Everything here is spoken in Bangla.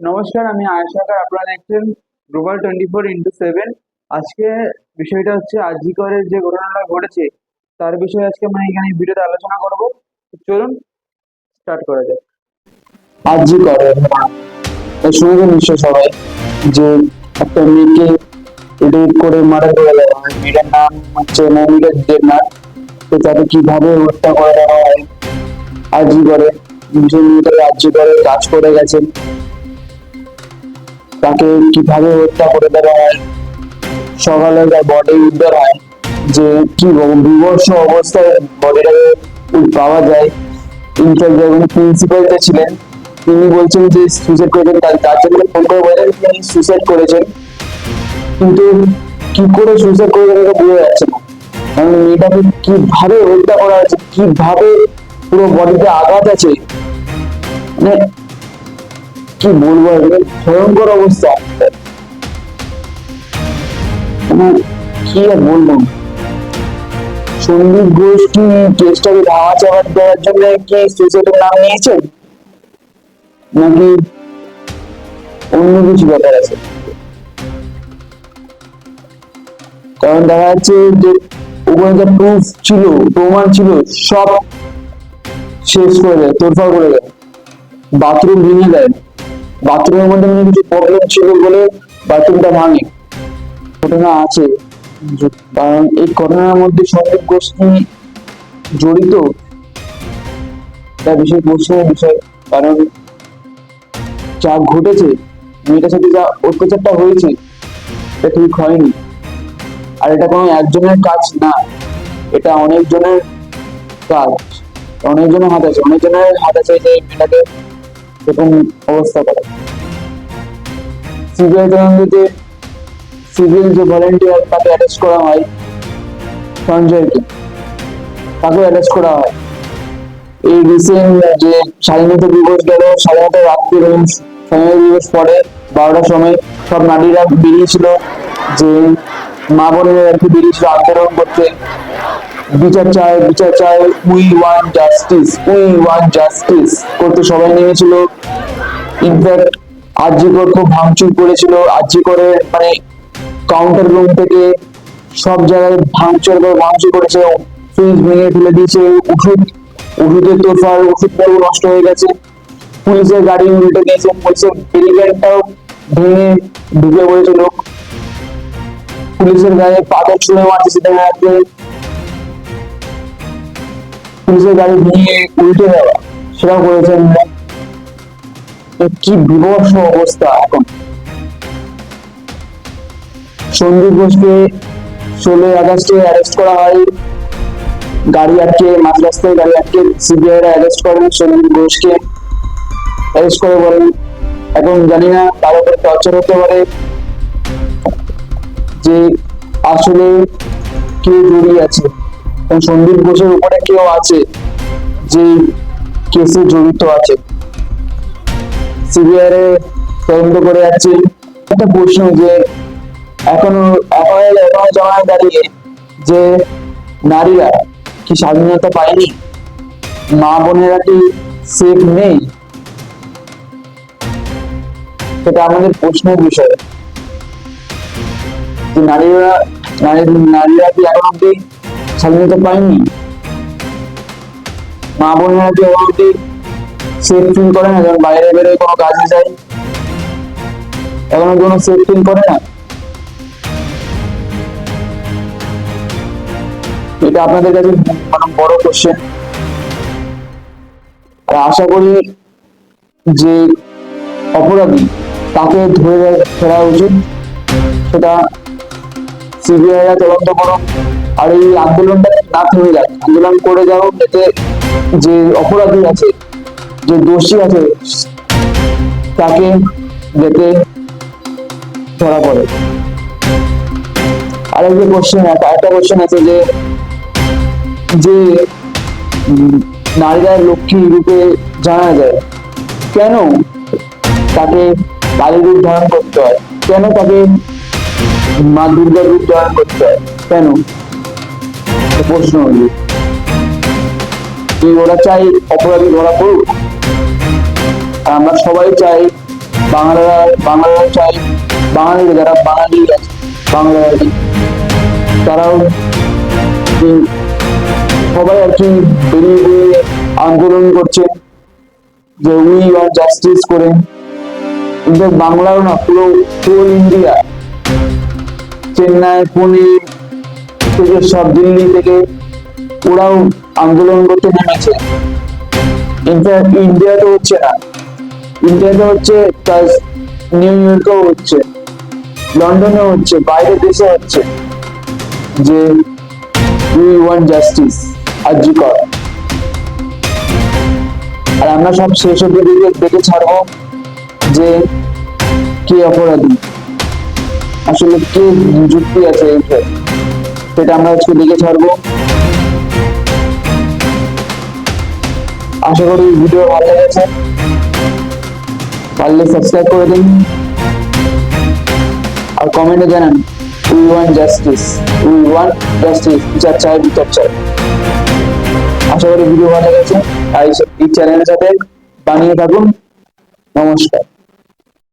নমস্কার, আমি আয়সাকার আপনারা দেখছেন global twenty four into seven আজকে বিষয়টা হচ্ছে আজি করের যে ঘটনাটা ঘটেছে, তার বিষয়ে আজকে মানে এখানে ভিডিওতে আলোচনা করব। চলুন স্টার্ট করা যাক। আরজি করে শুনেছেন নিশ্চয় সবাই, যে একটা মেয়েকে রেপ করে মারা দেওয়া হয় মেয়েটার নাম হচ্ছে মৌমিকা দেবনাথ। তো তাকে কীভাবে হত্যা করে দেওয়া হয়? আরজি করে যে মেয়েটা করে কাজ করে গেছেন। তাকে কীভাবে হত্যা করে দেওয়া হয়? সকালে তার বডি উদ্ধার হয় যে কি বিভৎস অবস্থায় বডিটাকে পাওয়া যায়। ইনফ্যাক্ট যখন প্রিন্সিপাল যে ছিলেন। তিনি বলছেন যে সুইসাইড করেছেন, তার জন্য ফোন করে বলেন তিনি সুইসাইড করেছেন। কিন্তু কি করে সুইসাইড করে এটা বোঝা যাচ্ছে না। কারণ মেয়েটাকে কীভাবে হত্যা করা হয়েছে, কীভাবে পুরো বডিতে আঘাত আছে? মানে কি বলব ভয়ঙ্কর অবস্থা। মানে কি আর বলব? সন্দীপ ঘোষ কি কেসটাকে চাপা দেওয়ার জন্য কি সুইসাইডের নাম নিয়েছেন নাকি অন্য কিছু ব্যাপার আছে? কারণ দেখা যাচ্ছে যে ওখানে যে প্রুফ ছিল, প্রমাণ ছিল, সব শেষ করে দেয় তোরফার করে দেয়। বাথরুম ভেঙে দেয়। বাথরুমের মধ্যে মানে কিছু প্রবলেম ছিল বলে বাথরুমটা ভাঙে। ঘটনা আছে। কারণ এই ঘটনার মধ্যে সন্দীপ গোষ্ঠী জড়িত। তার বিষয় প্রশ্নের বিষয় কারণ যা ঘটেছে, মেয়েটার সাথে যা অত্যাচারটা হয়েছে, এটা ঠিক হয়নি। আর এটা কোনো একজনের কাজ না, এটা অনেকজনের কাজ। অনেকজনের হাত আছে। অনেকজনের হাত আছে যে মেয়েটাকে এরকম অবস্থা করে। সিবিআই তদন্তে সিভিল যে ভলেন্টিয়ার তাকে অ্যারেস্ট করা হয়, সঞ্জয়কে তাকে অ্যারেস্ট করা হয়। এই রিসেন্ট যে স্বাধীনতা দিবস গেল, স্বাধীনতা রাত্রি এবং স্বাধীনতা দিবস পরে, বারোটার সময় সব নারীরা বেরিয়েছিল, যে মা বোনেরা আর কি বেরিয়েছিল আন্দোলন করতে। বিচার চায় বিচার চায় we want justice we want justice করতে সবাই নেমেছিল। ইনফ্যাক্ট আরজিকর খুব ভাঙচুর করেছিল। আরজিকরের মানে কাউন্টার রুম থেকে সব জায়গায় ভাঙচুর করে ভাঙচুর করেছে। ফ্রিজ ভেঙে ফেলে দিয়েছে। ওষুধ ওষুধের তোরফার ওষুধ পুরো নষ্ট হয়ে গেছে। পুলিশের গাড়ি উল্টে দিয়েছে। পুলিশের ব্যারিকেডটাও ভেঙে ঢুকে পড়েছে লোক। পুলিশের গায়ে পাথর ছুঁড়ে মারছে সেটা পুলিশের গাড়ি ভেঙে উল্টে দেওয়া। সেটা করেছেন কি বিভৎস অবস্থা এখন। সন্দীপ ঘোষকে ষোলোই আগস্টে অ্যারেস্ট করা হয়। গাড়ি আটকে মাঝ রাস্তায় গাড়ি আটকে সিবিআই অ্যারেস্ট করেন সন্দীপ ঘোষকে। অ্যারেস্ট করে বলেন, এখন জানি না তার উপরে টর্চার হতে পারে। যে আসলে কে জড়িয়ে আছে। সন্দীপ ঘোষের উপরে কেউ আছে যে কেসে জড়িত আছে। সিবিআই তদন্ত করে যাচ্ছে। একটা প্রশ্ন যে এখনও এখনও জমায় দাঁড়িয়ে যে নারীরা কি স্বাধীনতা পায়নি? মা বোনেরা কি সেফ নেই? সেটা আমাদের প্রশ্নের বিষয়। যে নারীরা, নারী, নারীরা কি এখন অব্দি স্বাধীনতা পায়নি মা বোনেরা যে অব্দি সেফ ফিল করে না যখন বাইরে বেরোয় কোনো কাজে যায় এখনও কোনো সেফ ফিল করে না। এটা আপনাদের কাছে বড় কোশ্চেন আশা করি যে অপরাধী তাকে ধরে ফেরা উচিত। সেটা সিবিআইরা তদন্ত করো আর এই আন্দোলনটা না যাক আন্দোলন করে যাও যাতে যে অপরাধী আছে, যে দোষী আছে, তাকে যাতে ধরা পড়ে। আরেকটা কোশ্চেন একটা কোশ্চেন আছে যে যে নারীরা লক্ষ্মী রূপে জানা যায়, কেন তাকে কালী রূপ ধারণ করতে হয়? কেন তাকে মা দুর্গার রূপ ধারণ করতে হয়? কেন? প্রশ্ন হলো কি ওরা চাই অপরাধী ধরা পড়ুক? আমরা সবাই চাই বাংলারা বাংলারা চাই বাঙালি যারা বাঙালি আছে বাংলা আর কি তারাও উম, সবাই আর কি বেরিয়ে বেরিয়ে আন্দোলন করছে যে উই ওয়ান্ট জাস্টিস করে। ইনফ্যাক্ট বাংলাও না পুরো পুরো ইন্ডিয়া চেন্নাই পুনে থেকে, সব দিল্লি থেকে ওরাও আন্দোলন করতে নেমেছে। ইনফ্যাক্ট ইন্ডিয়াতে হচ্ছে না। ইন্ডিয়াতে হচ্ছে প্লাস নিউ ইয়র্কেও হচ্ছে। লন্ডনেও হচ্ছে, বাইরের দেশে হচ্ছে। যে উই ওয়ান্ট জাস্টিস আরজি কর। আর আমরা সব শেষ অব্দি দেখে দেখে ছাড়বো যে কে অপরাধী। আসলে কে যুক্তি আছে এই। সেটা আমরা আজকে দেখে ছাড়বো। আশা করি ভিডিও ভালো লেগেছে। পারলে সাবস্ক্রাইব করে দিন। আর কমেন্টে জানান we want justice we want justice বিচার চাই বিচার চাই। আশা করি ভিডিও ভালো লেগেছে। আর এই চ্যানেলের সাথে বানিয়ে থাকুন। নমস্কার।